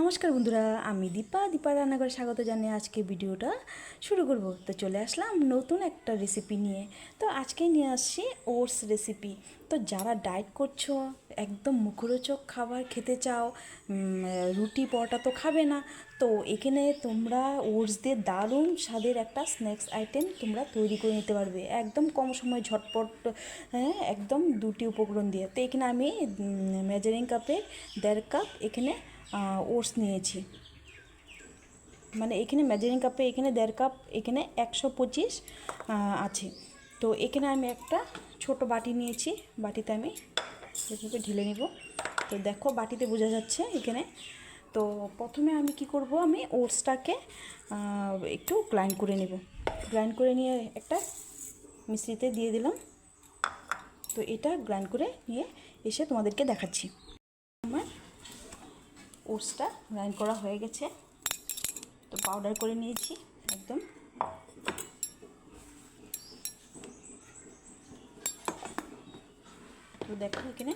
নমস্কার বন্ধুরা, আমি দীপা। দীপা রান্নাঘরে স্বাগত জানিয়ে আজকে ভিডিওটা শুরু করব। তো চলে আসলাম নতুন একটা রেসিপি নিয়ে। তো আজকে নিয়ে আসছি ওটস রেসিপি তো যারা ডায়েট করছ, একদম মুখরোচক খাবার খেতে চাও রুটি পরোটা তো খাবে না, তো এখানে তোমরা ওটস দিয়ে দারুণ স্বাদের একটা স্ন্যাক্স আইটেম তোমরা তৈরি করে নিতে পারবে। একদম কম সময় ঝটপট হ্যাঁ একদম দুটি উপকরণ দিয়ে। তো এখানে আমি মেজারিং কাপে দেড় কাপ এখানে ওটস নিয়েছি। মানে এখানে মেজারিং কাপে, এখানে দেড় কাপ, এখানে একশো পঁচিশ আছে। তো এখানে আমি একটা ছোট বাটি নিয়েছি। বাটিতে আমি এভাবে ঢেলে নিব। তো দেখো, বাটিতে বোঝা যাচ্ছে এখানে। তো প্রথমে আমি কি করব, আমি ওটসটাকে একটু গ্রাইন্ড করে নেব। গ্রাইন্ড করে নিয়ে একটা মিশ্রিতে দিয়ে দিলাম। তো এটা গ্রাইন্ড করে নিয়ে এসে তোমাদেরকে দেখাচ্ছি। ওটসটা গ্রাইন্ড করা হয়ে গেছে। তো পাউডার করে নিয়েছি, একদম। তো দেখো এখানে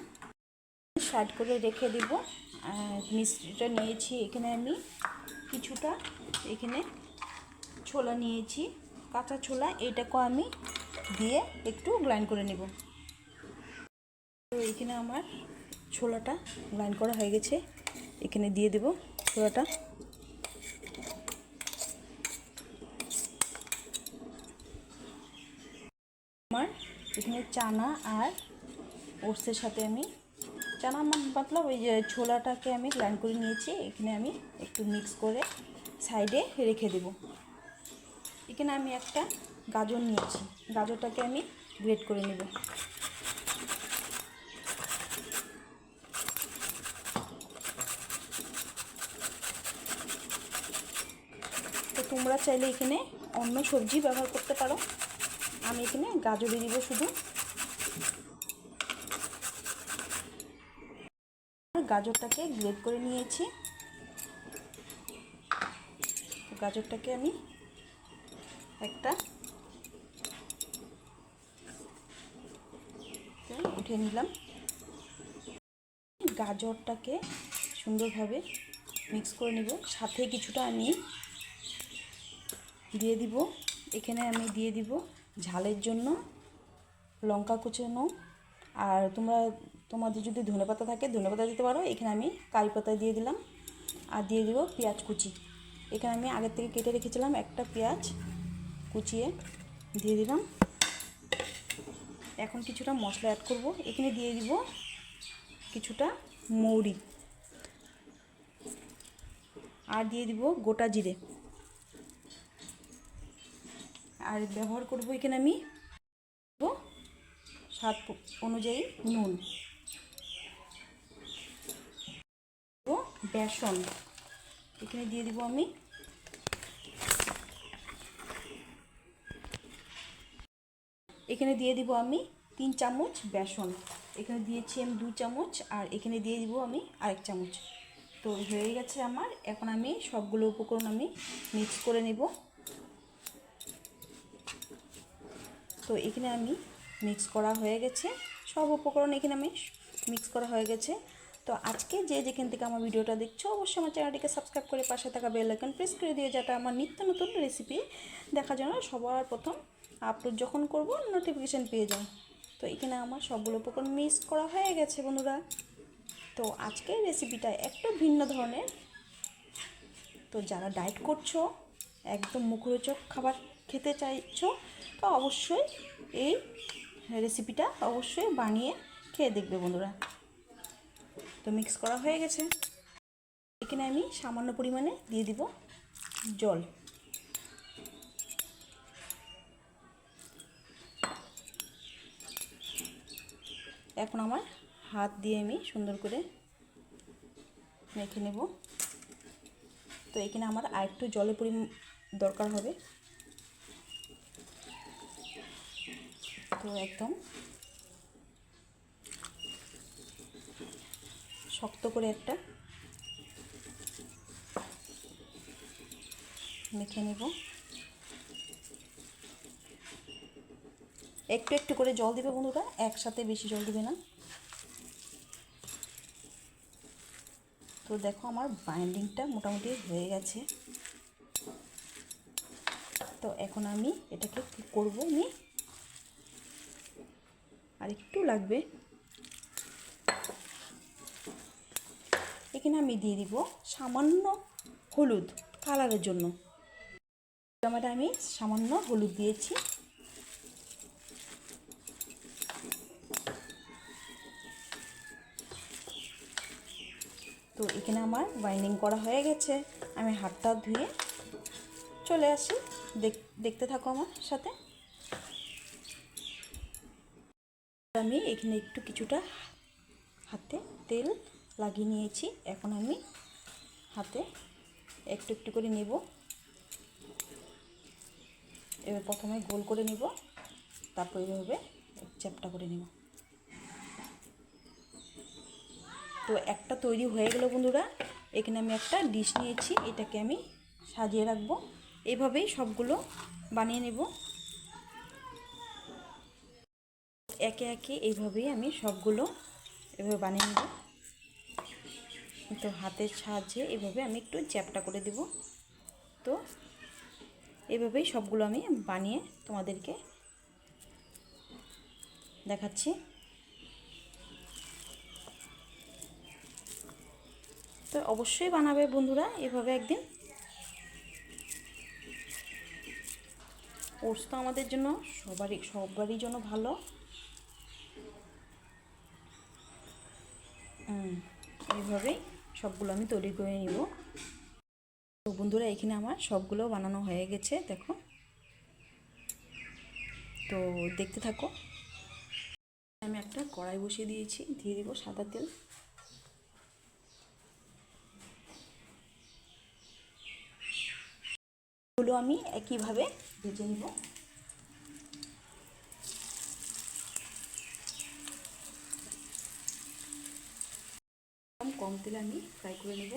সাইড করে রেখে দিব। মিষ্টিটা নিয়েছি এখানে আমি কিছুটা। এখানে ছোলা নিয়েছি, কাঁচা ছোলা, এটাকেও আমি দিয়ে একটু গ্রাইন্ড করে নেব। তো এখানে আমার ছোলাটা গ্রাইন্ড করা হয়ে গেছে। এখানে দিয়ে দেব ছোলাটা আমার এখানে চানা আর ওটসের সাথে আমি চানা মতলব ওই যে ছোলাটাকে আমি গ্রাইন্ড করে নিয়েছি, এখানে আমি একটু মিক্স করে সাইডে রেখে দেব। এখানে আমি একটা গাজর নিয়েছি, গাজরটাকে আমি গ্রেট করে নেব। তোমরা চাইলে এখানে অন্য সবজি ব্যবহার করতে পারো। আমি এখানে গাজরে দিব শুধু। গাজরটাকে গ্রেট করে নিয়েছি। গাজরটাকে আমি একটা উঠে নিলাম। গাজরটাকে সুন্দরভাবে মিক্স করে নেব। সাথে কিছুটা আমি দিয়ে দিব। এখানে আমি দিয়ে দিব ঝালের জন্য লঙ্কা কুচানো। আর তোমরা, তোমাদের যদি ধনেপাতা থাকে ধনেপাতা দিতে পারো। এখানে আমি কারি পাতা দিয়ে দিলাম। আর দিয়ে দিব পেঁয়াজ কুচি। এখানে আমি আগের থেকে কেটে রেখেছিলাম একটা পেঁয়াজ কুচিয়ে দিয়ে দিলাম। এখন কিছুটা মশলা অ্যাড করব। এখানে দিয়ে দিব কিছুটা মৌরি। আর দিয়ে দিব গোটা জিরে। আর ব্যবহার করব এখানে আমি স্বাদ অনুযায়ী নুন, বেসন। এখানে দিয়ে দিব আমি এখানে দিয়ে দিব আমি তিন চামচ বেসন। এখানে দিয়েছি আমি দু চামচ আর এখানে দিয়ে দিব আমি আরেক চামচ। তো হয়ে গেছে আমার। এখন আমি সবগুলো উপকরণ আমি মিক্স করে নেব। তো এখানে আমি মিক্স করা হয়ে গেছে। সব উপকরণ এখানে আমি মিক্স করা হয়ে গেছে। তো আজকে যে যেখান থেকে আমার ভিডিওটা দেখছ, অবশ্যই আমার চ্যানেলটিকে সাবস্ক্রাইব করে পাশে থাকা বেল আইকন প্রেস করে দিয়ে যাতে আমার নিত্য নতুন রেসিপি দেখার জন্য সবার প্রথম আপলোড যখন করব নোটিফিকেশান পেয়ে যাও। তো এখানে আমার সবগুলো উপকরণ মিক্স করা হয়ে গেছে, বন্ধুরা। তো আজকের রেসিপিটা একটু ভিন্ন ধরনের। তো যারা ডায়েট করছ, একদম মুখরোচক খাবার খেতে চাইছো তো অবশ্যই এই রেসিপিটা অবশ্যই বানিয়ে খেয়ে দেখবে বন্ধুরা। তো মিক্স করা হয়ে গেছে। এখানে আমি সামান্য পরিমাণে দিয়ে দিব জল। এখন আমার হাত দিয়ে আমি সুন্দর করে মেখে নেব। তো এখানে আমার আরেকটু জলের পরি দরকার হবে। তো একদম। শক্ত করে একটা মেখে নেব। একটু একটু করে জল দিবে বন্ধুরা, একসাথে বেশি জল দিবে না। তো দেখো আমার বাইন্ডিংটা মোটামুটি হয়ে গেছে। তো এখন আমি এটাকে কী করব আমি? আর একটু লাগবে। এখানে আমি দিয়ে দিব সামান্য হলুদ কালারের জন্য। টমেটো আমি সামান্য হলুদ দিয়েছি। তো এখানে আমার বাইন্ডিং করা হয়ে গেছে। আমি হাতটা ধুয়ে চলে আসি। দেখ- দেখতে থাকো আমার সাথে। আমি এখানে একটু কিছুটা হাতে তেল লাগিয়ে নিয়েছি। এখন আমি হাতে একটু একটু করে নেব। এবার প্রথমে গোল করে নিব, তারপর এভাবে চ্যাপটা করে নেব। তো একটা তৈরি হয়ে গেল বন্ধুরা। এখানে আমি একটা ডিশ নিয়েছি, এটাকে আমি সাজিয়ে রাখব। এভাবেই সবগুলো বানিয়ে নেব। একে একে এইভাবেই আমি সবগুলো এভাবে বানিয়ে নেব। তো হাতের সাহায্যে এভাবে আমি একটু চ্যাপটা করে দেব। তো এভাবেই সবগুলো আমি বানিয়ে তোমাদেরকে দেখাচ্ছি। তো অবশ্যই বানাবে বন্ধুরা এভাবে একদিন। ওটস তো আমাদের জন্য সবারই সবারই জন্য ভালো। এইভাবেই সবগুলো আমি তৈরি করে নিব। তো বন্ধুরা, এখানে আমার সবগুলো বানানো হয়ে গেছে, দেখো। তো দেখতে থাকো। আমি একটা কড়াই বসিয়ে দিয়েছি, দিয়ে দিব সাদা তেল। গুলো আমি একইভাবে ভেজে নিব। কম তেলে আমি ফ্রাই করে নেব।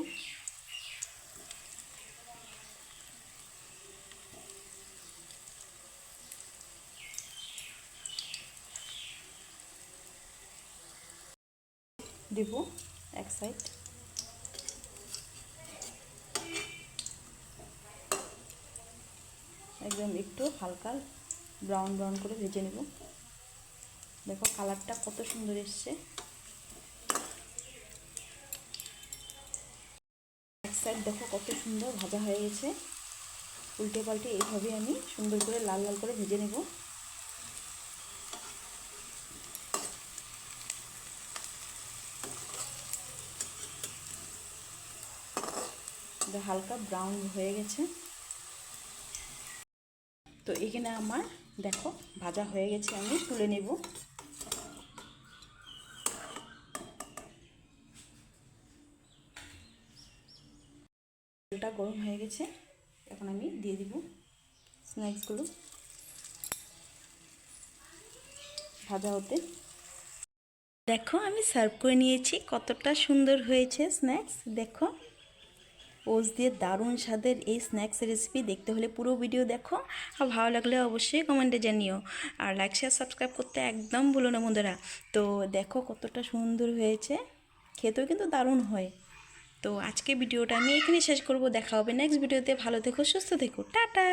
দেব এক সাইড একদম একটু হালকা ব্রাউন ব্রাউন করে ভেজে নেব। দেখো কালারটা কত সুন্দর এসছে। দেখো কত সুন্দর ভাজা হয়ে গেছে। উল্টে পাল্টে এইভাবে আমি সুন্দর করে লাল লাল করে ভেজে নেব। হালকা ব্রাউন হয়ে গেছে। তো এখানে আমার দেখো ভাজা হয়ে গেছে, আমি তুলে নেব। গরম হয়ে গেছে, এখন আমি দিয়ে দিব স্ন্যাক্সগুলো। ভাজা হতে। দেখো, আমি সার্ভ করে নিয়েছি, কতটা সুন্দর হয়েছে স্ন্যাক্স। দেখো ওস দিয়ে দারুণ স্বাদের এই স্ন্যাক্স রেসিপি দেখতে হলে পুরো ভিডিও দেখো। আর ভালো লাগলে অবশ্যই কমেন্টে জানিও। আর লাইক শেয়ার সাবস্ক্রাইব করতে একদম ভুলো না বন্ধুরা। তো দেখো, কতটা সুন্দর হয়েছে। খেতেও কিন্তু দারুণ হয়। তো আজকে ভিডিওটা আমি এখানে শেষ করব। দেখা হবে নেক্সট ভিডিওতে ভালো থেকো, সুস্থ থেকো। টাটা!